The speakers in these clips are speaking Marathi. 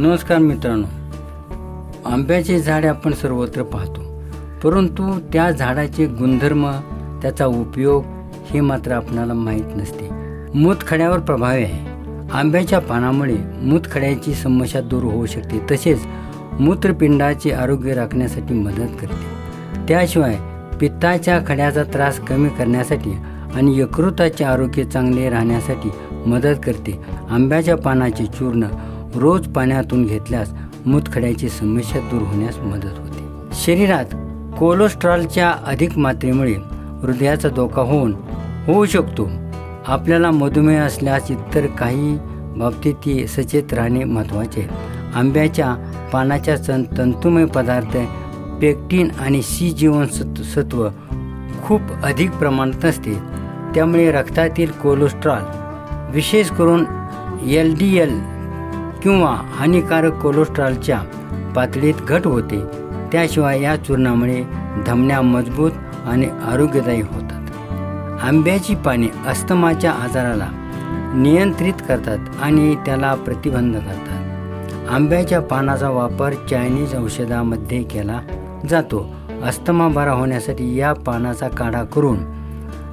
नमस्कार मित्रांनो. आंब्याचे झाड आपण सर्वत्र पाहतो. परंतु त्या झाडाचे गुणधर्म त्याचा उपयोग हे मात्र आपणाला माहीत नसते. मूतखड्यावर प्रभावी आहे. आंब्याच्या पानामुळे मूतखड्याची समस्या दूर होऊ शकते. तसेच मूत्रपिंडाचे आरोग्य राखण्यासाठी मदत करते. त्याशिवाय पित्ताच्या खड्याचा त्रास कमी करण्यासाठी आणि यकृताचे आरोग्य चांगले राहण्यासाठी मदत करते. आंब्याच्या पानाचे चूर्ण रोज पाण्यातून घेतल्यास मूतखड्याची समस्या दूर होण्यास मदत होते. शरीरात कोलेस्ट्रॉलच्या अधिक मात्रेमुळे हृदयाचा धोका होऊन होऊ शकतो. आपल्याला मधुमेह असल्यास इतर काही बाबतीत सचेत राहणे महत्त्वाचे आंब्याच्या पानाच्या सं तंतुमय पदार्थ पेक्टिन आणि सी जीवनसत्व सत्व खूप अधिक प्रमाणात असते त्यामुळे रक्तातील कोलेस्ट्रॉल विशेष करून एल डी एल किंवा हानिकारक कोलेस्ट्रॉलच्या पातळीत घट होते त्याशिवाय या चूर्णामुळे धमन्या मजबूत आणि आरोग्यदायी होतात. आंब्याची पाने अस्थमाच्या आजाराला नियंत्रित करतात आणि त्याला प्रतिबंध करतात. आंब्याच्या पानाचा वापर चायनीज औषधामध्ये केला जातो. अस्थमा बरा होण्यासाठी या पानाचा काढा करून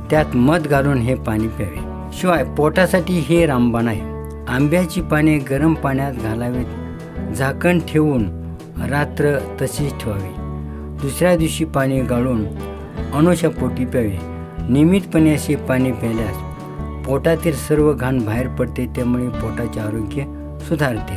त्यात मध घालून हे पाणी प्यावे. शिवाय पोटासाठी हे रामबाण आहे. आंब्याची पाने गरम पाण्यात घालावीत. झाकण ठेवून रात्र तशीच ठेवावी. दुसऱ्या दिवशी पाणी गाळून अनोशा पोटी प्यावे. नियमितपणे असे पाणी प्यायल्यास पोटातील सर्व घाण बाहेर पडते त्यामुळे पोटाचे आरोग्य सुधारते.